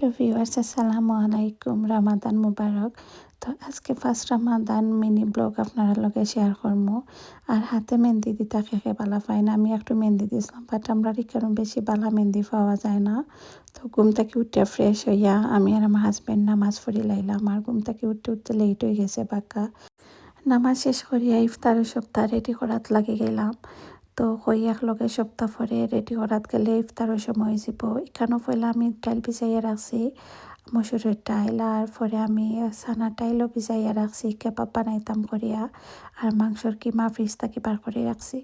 Hello viewers, আসসালামু আলাইকুম। রামাদান মুবারক। তো আজকে ফার্স্ট রামাদান মিনি ব্লগ আপনারা লগে শেয়ার করব আর হাতে মেহেন্দি দিতে খেয়ে বালা পাই না? আমি একটু মেহেন্দি দিয়েছিলাম বাট আমরা কেন বেশি বালা মেহেন্দি পাওয়া যায় না। তো ঘুম থেকে উঠে ফ্রেশ হইয়া আমি আর আমার হাজব্যান্ড নামাজ পড়ি লাইলাম, আর ঘুম থেকে উঠতে উঠতে লেট হয়ে গেছে বাক্কা নামাজ শেষ করিয়া ইফতারের সপ্তাহ রেডি করাত লাগে গেলাম। তো কই একলগে সপ্তাহ পরে রেডি করাত গেলে ইফতারের সময় যাব এখানেও পয়লা আমি ডাইল ভিজাইয়া রাখছি, মসুরের ডাইল, আর পরে আমি সানা টাইলও ভিজাইয়া রাখছি, কেবাব বানাইতাম করিয়া, আর মাংসর কিমা ফ্রিজ থাকি বার করে রাখছি।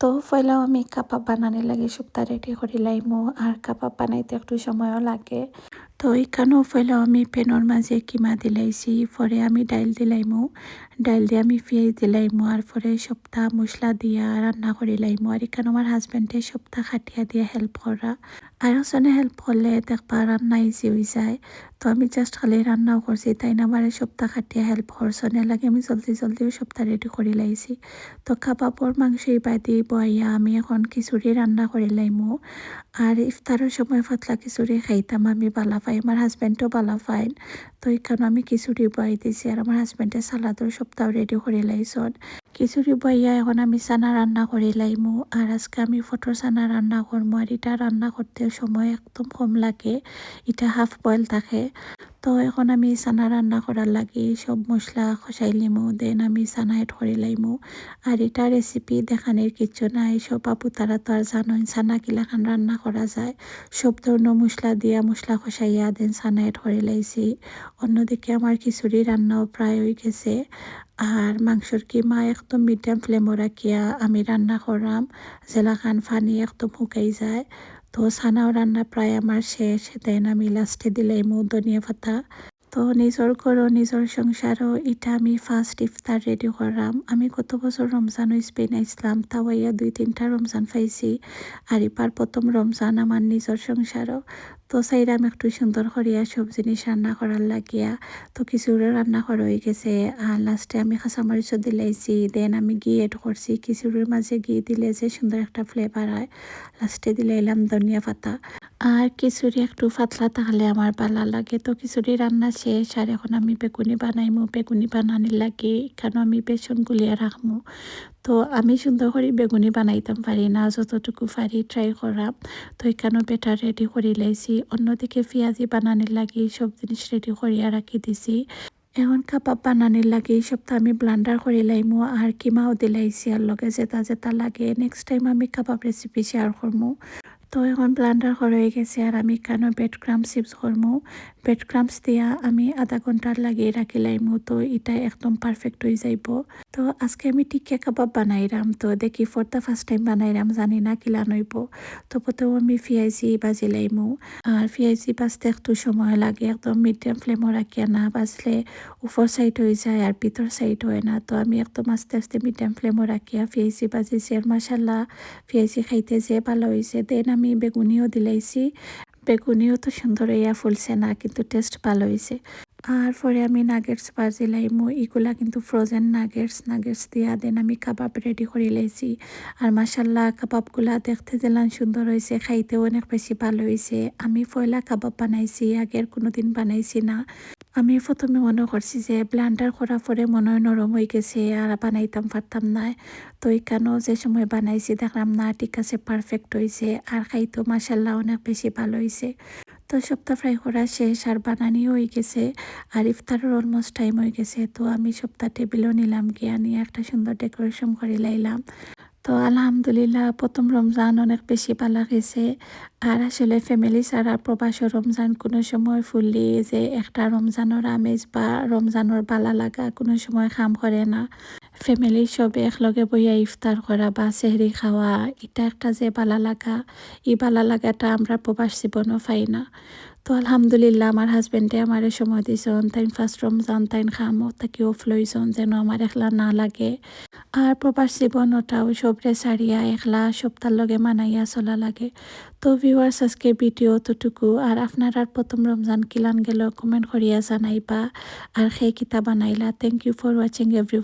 তো পয়লাও আমি কাবাব বানানোর লাগে, সপ্তাহ রেডি করি লাইমু আর কাবাব বানাইতে একটু সময়ও লাগে। তো এখানেও ফেলেও আমি পেনের মাঝে কিমা দিলাইছি পরে আমি ডাইল দিলাইমো ডাইল দিয়ে আমি পেঁয়াজ দিলাইমু আর পরে সপ্তাহ মশলা দিয়া রান্না করিলাইমু আর এখানে আমার হাজব্যান্ডে সপ্তাহ খাটিয়া দিয়ে হেল্প করা আর ওখানে হেল্প করলে দেখবা রান্না ইজি হয়ে যায়। তো আমি জাস্ট খালি রান্নাও করছি, তাই না? আমার সপ্তাহ খাটিয়া হেল্প করছনে লাগে আমি জলদি জলদিও সপ্তাহ রেডি করে লাইছি। তো কাবাবর মাংসই বাদি বইয়া আমি এখন খিচুড়ি রান্না করে লাইমু। আর ইফতারের সময় পাতলা খিচুড়ি খাইতাম, আমি বালা পাই আমার হাজব্যান্ডও বালা পাইন তো এখানে আমি খিচুড়ি বয়াই দিছি আর আমার হাজব্যান্ডে সালাদর সপ্তাহ রেডি করে লাইছন খিচুড়ি বইয়া এখন আমি চানা রান্না করে লাইমু। আর আজকে আমি ফটোর চানা রান্না করব আর এটা রান্না করতে সময় একদম কম লাগে। এটা হাফ বয়েল থাকে। তো এখন আমি চানা রান্না করার লাগে সব মশলা খসাই লিমু। দেন আমি চানা এড করে লাইমু। আর এটা রেসিপি দেখানোর কিছু নাই। সব আপু তারা তো আর জানোই। চানা কিলাখান রান্না করা যায়। সব ধরনের মশলা দিয়া মশলা খসাইয়া দেন চানা এড করে লাইছি। অন্যদিকে আমার খিচুড়ি রান্নাও প্রায় হয়ে গেছে। আর মাংসর কিমা একদম মিডিয়াম ফ্লেমও রাখিয়া আমি রান্না করাম জেলাখান ফানি একদম শুকাই যায়। তো ছানাও রান্না প্রায় আমার শেষ। দেন আমি লাস্টে দিলাইমু ধনিয়া পাতা। তো নিজের ঘরও নিজের সংসারও এটা আমি ফার্স্ট ইফতার রেডি করাম আমি কত বছর রমজান স্পেন আসলাম তাও ইয়া দুই তিনটা রমজান পাইছি। আর এবার প্রথম রমজান আমার নিজের সংসারও তো চাইরাম একটু সুন্দর করিয়া সব জিনিস রান্না করার লাগিয়া তো কিছুরে রান্না করা হয়ে গেছে। আর লাস্টে আমি কাঁচামরিচও দিলাইছি। দেন আমি ঘি এড করছি। কিছুরের মাঝে ঘি দিলে যে সুন্দর একটা ফ্লেভার হয়। লাস্টে দিলাইলাম ধনিয়া পাতা। আর খিচুড়ি একটু পাতলা থাকলে আমার ভালো লাগে। তো খিচুড়ি রান্না শেষ, আর এখন আমি বেগুনি বানাইমু। বেগুনি বানানির লাগে এখানেও আমি বেসন গুলিয়ে রাখমু? তো আমি সুন্দর করে বেগুনি বানাইতাম পারি না, যতটুকু পারি ট্রাই করা তো এখানেও বেটার রেডি করে লাইছি অন্যদিকে পেঁয়াজি বানানির লাগে, সব জিনিস রেডি করিয়া রাখি দিছি। এখন কাবাব বানানির লাগে, এই সপ্তাহ আমি ব্লান্ডার করে লাইমু, আর কিমাও দিলাইছি, আর লগে যেটা যেটা লাগে। নেক্সট টাইম আমি কাবাব রেসিপি শেয়ার করব তো এখন ব্লান্ডার হয়ে গেছে আর আমি কেন বেড ক্রাম চিপস করব বেড ক্রামস দিয়া আমি আধা ঘণ্টার লাগিয়ে রাখিলাইমু তো এটা একদম পারফেক্ট হয়ে যাইব। তো আজকে আমি টিকিয়া কাবাব বানাইরাম তো দেখি ফর দ্য ফার্স্ট টাইম বানাইরাম জানি না কিলা নইব তো প্রথম আমি ফিয়াইজি বাজিলাইমু আর ফিয়াইজি বাজতে একটু সময় লাগে, একদম মিডিয়াম ফ্লেমও রাখিয়া না বাজলে উপর সাইড হয়ে যায় আর ভিতর সাইড হয় না। তো আমি একদম আস্তে আস্তে মিডিয়াম ফ্লেমও রাখিয়া ফিয়াইজি বাজিছি আর মাসাল্লাহ ফিয়াইজি খাইতে যে ভালো হয়েছে দেন আমি বেগুনিও দিলাইছি। বেগুনিও তো সুন্দর ইয়া ফুলছে না, কিন্তু টেস্ট ভালো হয়েছে আর পরে আমি নাগেটস ভাজি লাইমু, এগুলা কিন্তু ফ্রোজেন নাগেটস নাগেটস দিয়া দেন আমি কাবাব রেডি করে লাইছি। আর মাসাল্লাহ কাবাবগুলা দেখতে দিলাম সুন্দর হয়েছে খাইতেও অনেক বেশি ভালো হয়েছে আমি পয়লা কাবাব বানাইছি, আগের কোনো দিন বানাইছি না। আমি প্রথমে মনে করছি যে ব্লান্ডার করার পরে মনে হয় নরম হয়ে গেছে আর বানাইতাম, পারতাম না। তো এখানেও যে সময় বানাইছি দেখলাম না, ঠিক আছে পারফেক্ট হয়েছে আর খাইতো মাসাল্লাহ অনেক বেশি ভালো হয়েছে তো সপ্তাহ ফ্রাই করা শেষ আর বানানিও হয়ে গেছে আর ইফতারের অলমোস্ট টাইম হয়ে গেছে। তো আমি সপ্তাহ টেবিলও নিলাম গিয়ে নিয়ে একটা সুন্দর ডেকোরেশন করে লাইলাম। তো আলহামদুলিল্লাহ, প্রথম রমজান অনেক বেশি ভালো গেছে আর আসলে ফ্যামিলি ছাড়া প্রবাস রমজান কোনো সময় ফুললি যে একটা রমজানের আমেজ বা রমজানের বালা লাগা কোনো সময় খাম করে না। ফ্যামিলি সবে একলগে বইয়া ইফতার করা বা সেহরি খাওয়া, এটা একটা যে বালা লাগা, এই বালা লাগাটা আমরা প্রবাস জীবনও পাই না। তো আলহামদুলিল্লাহ, আমার হাজবেন্ডে আমার সময় দিয়েছেন তাই ফার্স্ট রমজান, তাইন খামো তাকে অফ লইছেন যেন আমার একলা না লাগে। আর প্রবাস জীবনটাও সবরে সারিয়া একলা সপ্তাহ লগে মানাইয়া চলা লাগে। তো ভিউয়ার্স আজকে ভিডিও অতটুকু আর আপনার প্রথম রমজান কিলান গেল কমেন্ট করিয়া জানাইবা। আর সেই কিতা বানাইলা thank you for watching every